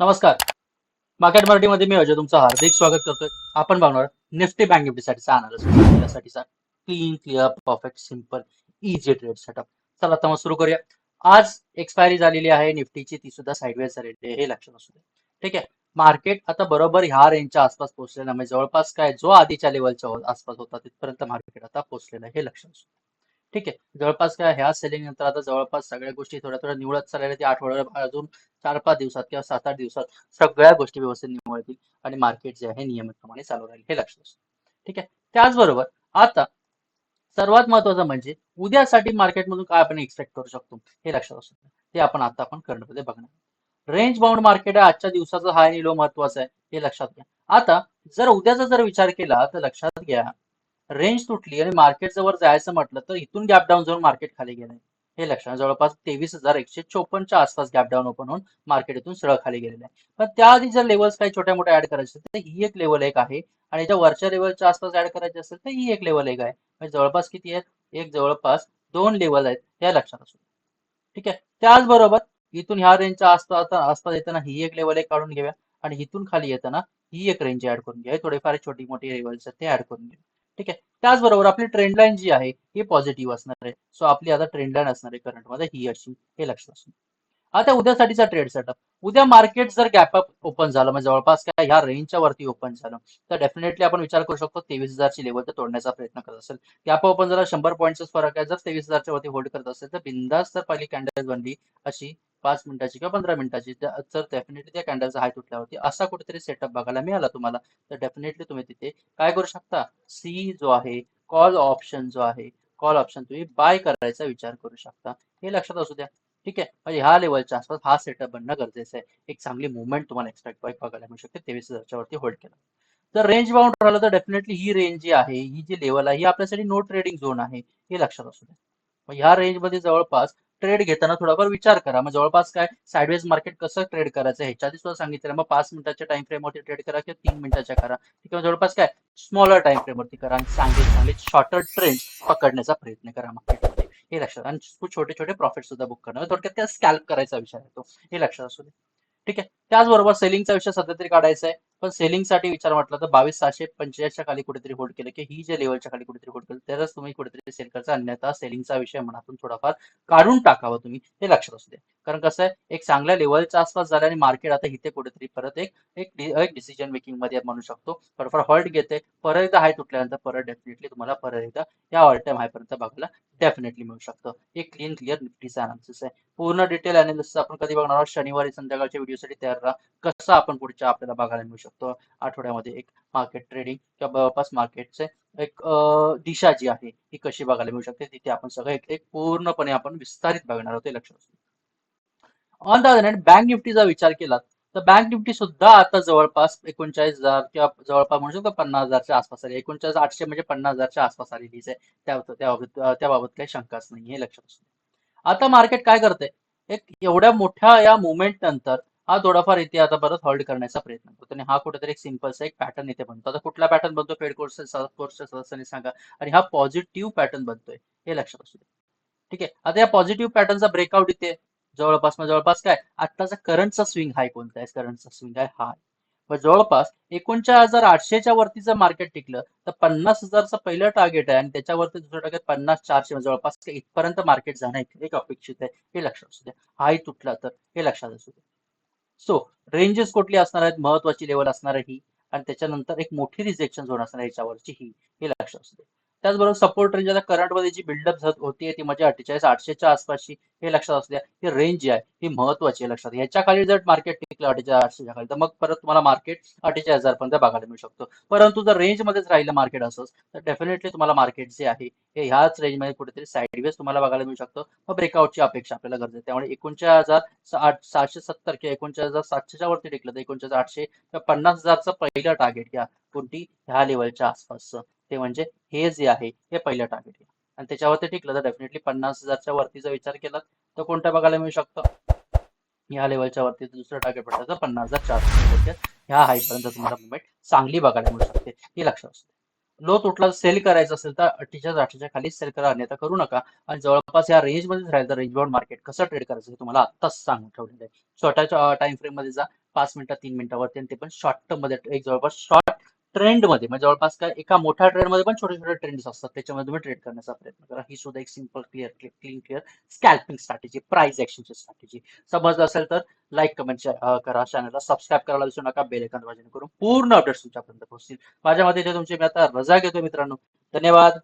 नमस्कार. मार्केट मराठीमध्ये मी अजय तुमचं हार्दिक स्वागत करतोय. आपण बघणार निफ्टी बँक निफ्टीसाठीचा अनालिसिस यासाठीचा clean clear perfect simple easy trade setup चला आता मग सुरू करूया. आज एक्सपायरी झालेली आहे निफ्टीची ती सुद्धा साईडवेज झालेली आहे. हे लक्षात असू दे. ठीक आहे? मार्केट आता बरोबर ह्या रेंजच्या आसपास पोहोचलेला म्हणजे जवळपास काय जो आधीच्या लेवलच्या आसपास होता तिथपर्यंत मार्केट आता पोहोचलेलं आहे. हे लक्षात असू दे. ठीक आहे. जवळपास काय ह्या सेलिंग नंतर आता जवळपास सगळ्या गोष्टी थोड्या थोड्या निवडत चालल्या ती आठवड्या अजून चार पाच दिवसात किंवा सात आठ दिवसात सगळ्या गोष्टी व्यवस्थित निवडतील आणि मार्केट जे आहे नियमितप्रमाणे चालू राहील. हे लक्षात असतं ठीक आहे. त्याचबरोबर आता सर्वात महत्वाचं म्हणजे उद्यासाठी मार्केटमधून काय आपण एक्सपेक्ट करू शकतो? हे लक्षात असतं ते आपण आता आपण करंटमध्ये बघणार रेंज बाउंड मार्केट आहे. आजच्या दिवसाचा हाय आणि लो महत्त्वाचा आहे. हे लक्षात घ्या. आता जर उद्याचा जर विचार केला तर लक्षात घ्या रेंज तुटली आणि मार्केट जवळ जायचं म्हटलं तर इथून गॅप डाऊन जाऊन मार्केट खाली गेलंय. हे लक्षात जवळपास तेवीस हजार एकशे चोपन्नच्या आसपास गॅप डाऊन ओपन होऊन मार्केट इथून सरळ खाली गेलेलं आहे. पण त्याआधी जर लेवल्स काही छोट्या मोठ्या ऍड करायचे तर ही एक लेवल एक आहे. आणि ज्या वरच्या लेवलच्या आसपास ऍड करायचे असेल तर ही एक लेवल एक आहे. म्हणजे जवळपास किती आहेत? एक जवळपास दोन लेवल आहेत या लक्षात असू ठीक आहे? त्याचबरोबर इथून ह्या रेंजच्या आसपास आसपास येताना ही एक लेवल एक काढून घेऊया. आणि इथून खाली येताना ही एक रेंज ऍड करून घ्या. थोडेफार छोटी मोठी लेवल्स आहेत ते ऍड करून घ्या. ठीक आहे? त्याचबरोबर आपली ट्रेंड लाईन जी आहे ही पॉझिटिव्ह असणार आहे. सो आपली आता ट्रेंड लाईन असणार आहे करंटमध्ये ही अशी हे लक्षात असू आता उद्यासाठीचा ट्रेड सेटअप उद्या मार्केट जर गॅप अप ओपन झालं म्हणजे जवळपास काय ह्या रेंजच्या वरती ओपन झालं तर डेफिनेटली आपण विचार करू शकतो तेवीस हजारची लेवल तर तोडण्याचा प्रयत्न करत असेल. गॅप ओपन झाला शंभर पॉईंटचा फरक आहे. जर तेवीस हजारच्या वरती होल्ड करत असेल तर बिंदास जर पहिली कॅन्डल बनली अशी पाच मिनिटाची किंवा पंधरा मिनिटाची तर डेफिनेटली त्या कॅन्डलचा हाय तुटल्यावरती असा कुठेतरी सेटअप बघायला मिळाला तुम्हाला. तर डेफिनेटली तुम्ही तिथे काय करू शकता? सी जो आहे कॉल ऑप्शन जो आहे कॉल ऑप्शन तुम्ही बाय करायचा विचार करू शकता. हे लक्षात असू द्या. ठीक आहे? म्हणजे ह्या लेवलच्या आसपास हा सेटअप बनणं गरजेचं आहे. एक चांगली मुवमेंट तुम्हाला एक्सपेक्ट बघायला मिळू शकते. तेवीस हजारच्या वरती होल्ड केला. जर रेंज बाउंड राहिलं तर डेफिनेटली ही रेंज जी आहे ही जी लेवल आहे ही आपल्यासाठी नो ट्रेडिंग झोन आहे. हे लक्षात असू द्या. मग ह्या रेंजमध्ये जवळपास ट्रेड घेताना थोडाफार विचार करा. मग जवळपास काय साईडवेज मार्केट कसं ट्रेड करायचं ह्याच्या सुद्धा सांगितलं मग पाच मिनिटाच्या टाइम फ्रेमवरती ट्रेड करा किंवा तीन मिनिटाच्या करा. किंवा जवळपास काय? स्मॉलर टाइम फ्रेमवरती करा आणि चांगले चांगले शॉर्टर ट्रेंड पकडण्याचा प्रयत्न करा मार्केटमध्ये हे लक्षात आणि छोटे छोटे प्रॉफिट सुद्धा बुक करणं थोडक्यात त्या स्कॅल्प करायचा विचार येतो. हे लक्षात असू दे. ठीक आहे. त्याचबरोबर सेलिंगचा विषय सध्या तरी काढायचा आहे. पण सेलिंगसाठी विचार म्हटलं तर बावीस सहाशे पंचेचाळीसच्या खाली कुठेतरी होल्ड केलं की ही जे लेवलच्या खाली कुठेतरी होल्ड केलं तरच तुम्ही कुठेतरी सेल करायचा. अन्यथा सेलिंगचा विषय मनातून थोडाफार काढून टाकावं तुम्ही हे लक्षात असू द्या. कारण कसं आहे एक चांगल्या लेवलच्या आसपास झालं आणि मार्केट आता इथे कुठेतरी परत एक एक डिसिजन मेकिंगमध्ये म्हणू शकतो. थोडंफार हॉल्ट घेते परत एकदा हाय तुटल्यानंतर परत डेफिनेटली तुम्हाला परत एकदा या ऑल टाइम हायपर्यंत बघायला डेफिनेटली मिळू शकतं. एक क्लीन क्लिअर निफ्टीचा अनालिसिस आहे. पूर्ण डिटेल अनालिसिस आपण कधी बघणार आहोत? शनिवारी संध्याकाळच्या व्हिडिओसाठी तयार राहा. कसं आपण पुढच्या आपल्याला बघायला मिळू शकतो? आठवड्यामध्ये एक मार्केट ट्रेडिंग किंवा जवळपास मार्केटचे एक दिशा जी आहे ही कशी बघायला मिळू शकते? तिथे आपण सगळं एक एक पूर्णपणे आपण विस्तारित बघणार आहोत हे लक्षात असू on the other hand bank निफ्टीचा विचार केला तर बँक निफ्टी सुद्धा आता जवळपास एकोणचाळीस हजार किंवा जवळपास म्हणू शकतो पन्नास हजारच्या आसपास आली. एकोणचाळीस आठशे म्हणजे पन्नास हजारच्या आसपास आलेलीच आहे. त्या त्याबाबत त्याबाबत काही शंकाच नाही हे लक्षात असू आता मार्केट काय करते एक एवढ्या मोठ्या या मुवमेंट नंतर हा थोडाफार इथे आता परत होल्ड करण्याचा प्रयत्न करतो. आणि हा कुठेतरी एक सिम्पलचा एक पॅटर्न इथे बनतो. आता कुठला पॅटर्न बनतो? पेड कोर्स कोर्सच्या सदस्यांनी सांगा. आणि हा पॉझिटिव्ह पॅटर्न बनतोय हे लक्षात असू दे ठीक आहे? आता या पॉझिटिव्ह पॅटर्नचा ब्रेकआउट इथे जवळपास मग जवळपास काय? आत्ताचा करंटचा स्विंग हाय कोणता आहे? करंटचा स्विंग आहे हा जवळपास एकोणचाळीस हजार आठशेच्या वरती जर मार्केट टिकलं तर पन्नास हजारचं पहिलं टार्गेट आहे आणि त्याच्यावरती दुसरं टार्गेट पन्नास चारशे म्हणजे जवळपास इथपर्यंत मार्केट जाणं एक अपेक्षित आहे. हे लक्षात असू द्या. हाय तुटला तर हे लक्षात असू द्या. सो रेंजेस कुठली असणार आहेत? महत्वाची लेवल असणार आहे ही. आणि त्याच्यानंतर एक मोठी रिजेक्शन झोन असणार आहे याच्यावरची ही. हे लक्षात असू दे त्याचबरोबर सपोर्ट रेंज आता करंटमध्ये जी बिल्डअप होती ती म्हणजे अठ्ठेचाळीस आठशेच्या आसपासची हे लक्षात असू द्या. ही रेंज जी आहे ही महत्वाची आहे लक्षात. ह्याच्या खाली जर मार्केट टिकलं अठ्ठेचाळीस आठशेच्या खाली तर मग परत तुम्हाला मार्केट अठ्ठेचाळीस हजार पर्यंत बघायला मिळू शकतो. परंतु जर रेंजमध्येच राहिलं मार्केट असंच तर डेफिनेटली तुम्हाला मार्केट जे आहे हे ह्याच रेंजमध्ये कुठेतरी साईडवेज तुम्हाला बघायला मिळू शकतो. मग ब्रेकआउटची अपेक्षा आपल्याला गरज आहे. त्यामुळे एकोणच्या हजार सहाशे सत्तर किंवा एकोणचाळीस हजार सातशेच्या वरती टिकलं तर एकोणचाळीस आठशे किंवा पन्नास हजारचं पहिलं टार्गेट घ्या कोणती? ह्या लेवलच्या आसपासचं. ते म्हणजे हे जे आहे हे पहिलं टार्गेट घ्या आणि त्याच्यावरती टिकलं तर डेफिनेटली पन्नास हजारच्या वरतीचा विचार केला तर कोणत्या बघायला मिळू शकतो? या लेवलच्या वरती दुसरं टार्गेट पडतं तर पन्नास हजार चारशे ह्या हाईपर्यंत तुम्हाला मुवमेंट चांगली बघायला मिळू शकते. हे लक्षात असते. लो तुटला सेल करायचं असेल तर अठ्ठेचाळीस अठ्ठेच्या खाली सेल करा अन्यथा करू नका. आणि जवळपास या रेंज मध्येच राहील तर रेंज बाउंड मार्केट कसं ट्रेड करायचं हे तुम्हाला आत्ताच सांगून ठेवलेलं आहे. छोट्या टाइम फ्रेममध्ये जा. पाच मिनिटं तीन मिनिटावरती आणि ते पण शॉर्ट टर्ममध्ये एक जवळपास शॉर्ट ट्रेंडमध्ये म्हणजे जवळपास काय एका मोठ्या ट्रेंडमध्ये पण छोटे छोटे ट्रेंड्स असतात त्याच्यामध्ये तुम्ही ट्रेड करण्याचा प्रयत्न करा. ही सुद्धा एक simple clear clean clear scalping strategy price ची स्ट्रॅटेजी समजलं असेल तर लाईक कमेंट करा. चॅनलला सबस्क्राईब करायला विसरू नका. बेल आयकॉन करून पूर्ण अपडेट्स तुमच्यापर्यंत पोहोचतील. माझ्या मते जे तुमची मी आता रजा घेतो मित्रांनो. धन्यवाद.